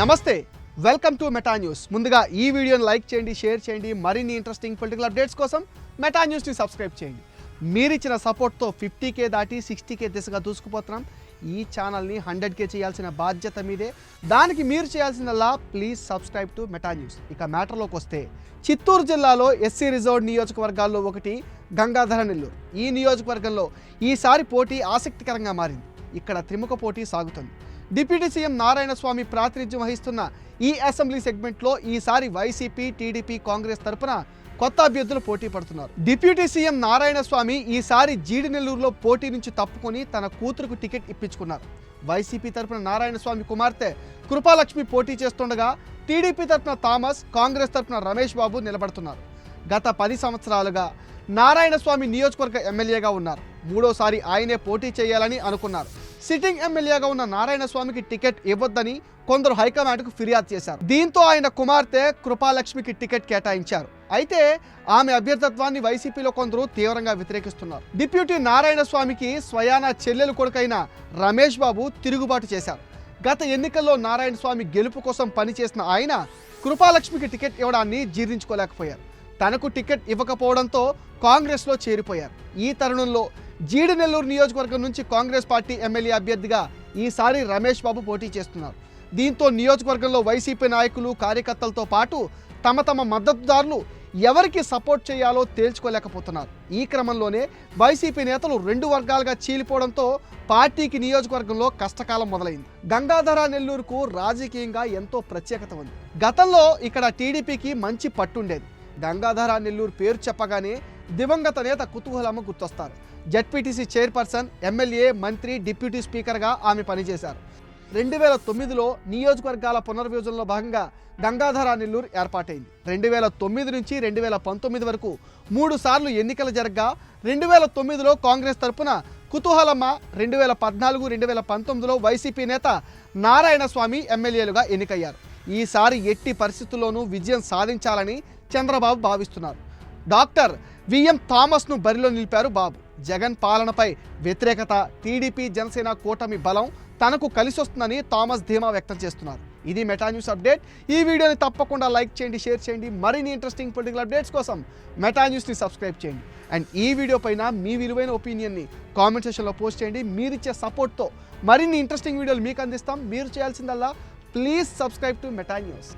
నమస్తే welcome to Meta news. ముందుగా ఈ వీడియోని లైక్ చేయండి షేర్ చేయండి మరిన్ని ఇంట్రెస్టింగ్ పొలిటికల్ అప్డేట్స్ కోసం మెటా న్యూస్ని సబ్స్క్రైబ్ చేయండి. మీరిచ్చిన సపోర్ట్తో ఫిఫ్టీ కే దాటి సిక్స్టీ కే దిశగా దూసుకుపోతున్నాం. ఈ ఛానల్ని హండ్రెడ్ కే చేయాల్సిన బాధ్యత మీదే. దానికి మీరు చేయాల్సిందల్లా please subscribe to Meta news. ఇక మ్యాటర్లోకి వస్తే చిత్తూరు జిల్లాలో ఎస్సీ రిజర్వ్ నియోజకవర్గాల్లో ఒకటి గంగాధర నెల్లూరు. ఈ నియోజకవర్గంలో ఈసారి పోటీ ఆసక్తికరంగా మారింది. ఇక్కడ త్రిముఖ పోటీ సాగుతుంది. డిప్యూటీ సీఎం నారాయణ స్వామి ప్రాతినిధ్యం వహిస్తున్న ఈ అసెంబ్లీ సెగ్మెంట్లో ఈసారి వైసీపీ టీడీపీ కాంగ్రెస్ తరపున కొత్త అభ్యర్థులు పోటీ పడుతున్నారు. డిప్యూటీ సీఎం నారాయణ స్వామి ఈసారి జీడినెల్లూరులో పోటీ నుంచి తప్పుకొని తన కూతురుకు టికెట్ ఇప్పించుకున్నారు. వైసీపీ తరపున నారాయణ స్వామి కుమార్తె కృపాలక్ష్మి పోటీ చేస్తుండగా టీడీపీ తరపున థామస్ కాంగ్రెస్ తరపున రమేష్ బాబు నిలబడుతున్నారు. గత పది సంవత్సరాలుగా నారాయణ స్వామి నియోజకవర్గ ఎమ్మెల్యేగా ఉన్నారు. మూడోసారి ఆయనే పోటీ చేయాలని అనుకున్నారు. సిట్టింగ్ ఎమ్మెల్యేగా ఉన్న నారాయణ స్వామికి టికెట్ ఇవ్వద్దని కొందరు హైకమాండ్కు ఫిర్యాదు చేశారు. దీంతో ఆయన కుమార్తె కృపాలక్ష్మికి టికెట్ కేటాయించారు. అయితే ఆమె అభ్యర్థత్వాన్ని వైసీపీలో కొందరు తీవ్రంగా వ్యతిరేకిస్తున్నారు. డిప్యూటీ నారాయణ స్వామికి స్వయానా చెల్లెలు కొడుకైన రమేష్ బాబు తిరుగుబాటు చేశారు. గత ఎన్నికల్లో నారాయణ స్వామి గెలుపు కోసం పనిచేసిన ఆయన కృపాలక్ష్మికి టికెట్ ఇవ్వడాన్ని జీర్ణించుకోలేకపోయారు. తనకు టికెట్ ఇవ్వకపోవడంతో కాంగ్రెస్లో చేరిపోయారు. ఈ తరుణంలో జీడినెల్లూరు నియోజకవర్గం నుంచి కాంగ్రెస్ పార్టీ ఎమ్మెల్యే అభ్యర్థిగా ఈసారి రమేష్ బాబు పోటీ చేస్తున్నారు. దీంతో నియోజకవర్గంలో వైసీపీ నాయకులు కార్యకర్తలతో పాటు తమ తమ మద్దతుదారులు ఎవరికి సపోర్ట్ చేయాలో తేల్చుకోలేకపోతున్నారు. ఈ క్రమంలోనే వైసీపీ నేతలు రెండు వర్గాలుగా చీలిపోవడంతో పార్టీకి నియోజకవర్గంలో కష్టకాలం మొదలైంది. గంగాధర నెల్లూరుకు రాజకీయంగా ఎంతో ప్రత్యేకత ఉంది. గతంలో ఇక్కడ టీడీపీకి మంచి పట్టుండేది. గంగాధర నెల్లూరు పేరు చెప్పగానే దివంగత నేత కుతూహలమ్మ గుర్తొస్తారు. జడ్పీటీసీ చైర్పర్సన్ ఎమ్మెల్యే మంత్రి డిప్యూటీ స్పీకర్గా ఆమె పనిచేశారు. రెండు వేల తొమ్మిదిలో నియోజకవర్గాల పునర్విభజనలో భాగంగా గంగాధర నెల్లూరు ఏర్పాటైంది. రెండు వేల తొమ్మిది నుంచి రెండు వేల పంతొమ్మిది వరకు మూడు సార్లు ఎన్నికలు జరగగా రెండు వేల తొమ్మిదిలో కాంగ్రెస్ తరపున కుతూహలమ్మ రెండు వేల పద్నాలుగు రెండు వేల పంతొమ్మిదిలో వైసీపీ నేత నారాయణస్వామి ఎమ్మెల్యేలుగా ఎన్నికయ్యారు. ఈసారి ఎట్టి పరిస్థితుల్లోనూ విజయం సాధించాలని చంద్రబాబు భావిస్తున్నారు. డాక్టర్ విఎం థామస్ను బరిలో నిలిపారు బాబు. జగన్ పాలనపై వ్యతిరేకత టీడీపీ జనసేన కూటమి బలం తనకు కలిసొస్తుందని థామస్ ధీమా వ్యక్తం చేస్తున్నారు. ఇది మెటా న్యూస్ అప్డేట్. ఈ వీడియోని తప్పకుండా లైక్ చేయండి షేర్ చేయండి. మరిన్ని ఇంట్రెస్టింగ్ పొలిటికల్ అప్డేట్స్ కోసం మెటా న్యూస్ని సబ్స్క్రైబ్ చేయండి. అండ్ ఈ వీడియో పైన మీ విలువైన ఒపీనియన్ని కామెంట్ సెషన్లో పోస్ట్ చేయండి. మీరిచ్చే సపోర్ట్తో మరిన్ని ఇంట్రెస్టింగ్ వీడియోలు మీకు అందిస్తాం. మీరు చేయాల్సిందల్లా please subscribe to Meta news